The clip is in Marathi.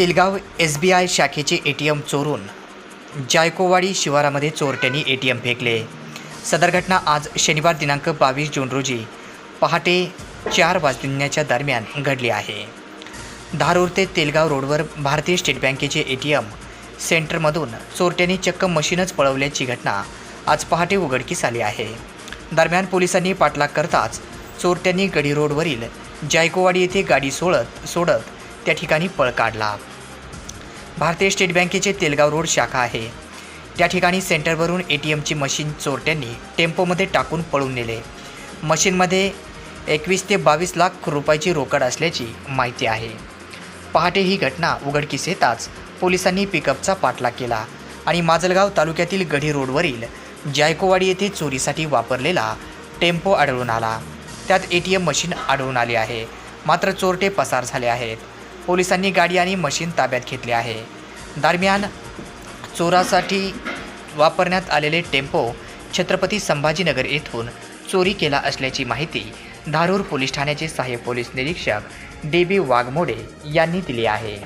तिलगाव एस बी आय शाखेचे ए टी एम चोरून जायकोवाडी शिवारामध्ये चोरट्यांनी ए टी एम फेकले. सदर घटना आज शनिवार दिनांक बावीस जून रोजी पहाटे चार वाजण्याच्या दरम्यान घडली आहे. धारूर ते तेलगाव रोडवर भारतीय स्टेट बँकेचे ए टी एम सेंटरमधून चोरट्यांनी चक्क मशीनच पळवल्याची घटना आज पहाटे उघडकीस आली आहे. दरम्यान पोलिसांनी पाठलाग करताच चोरट्यांनी गडी रोडवरील जायकोवाडी येथे गाडी सोडत सोडत त्या ठिकाणी पळ काढला. भारतीय स्टेट बँकेचे तेलगाव रोड शाखा आहे. त्या ठिकाणी सेंटरवरून ए टी एमची मशीन चोरट्यांनी टेम्पोमध्ये टाकून पळून नेले. मशीनमध्ये एकवीस ते बावीस लाख रुपयाची रोकड असल्याची माहिती आहे. पहाटे ही घटना उघडकीस येताच पोलिसांनी पिकअपचा पाठलाग केला आणि माजलगाव तालुक्यातील गढी रोडवरील जायकोवाडी येथे चोरीसाठी वापरलेला टेम्पो आढळून आला. त्यात ए टी एम मशीन आढळून आली आहे. मात्र चोरटे पसार झाले आहेत. पोलिसांनी गाडी आणि मशीन ताब्यात घेतले आहे. दरम्यान चोरासाठी वापरण्यात आलेले टेम्पो छत्रपती संभाजीनगर येथून चोरी केला असल्याची माहिती धारूर पोलीस ठाण्याचे सहाय्यक पोलीस निरीक्षक डी बी वाघमोडे यांनी दिली आहे.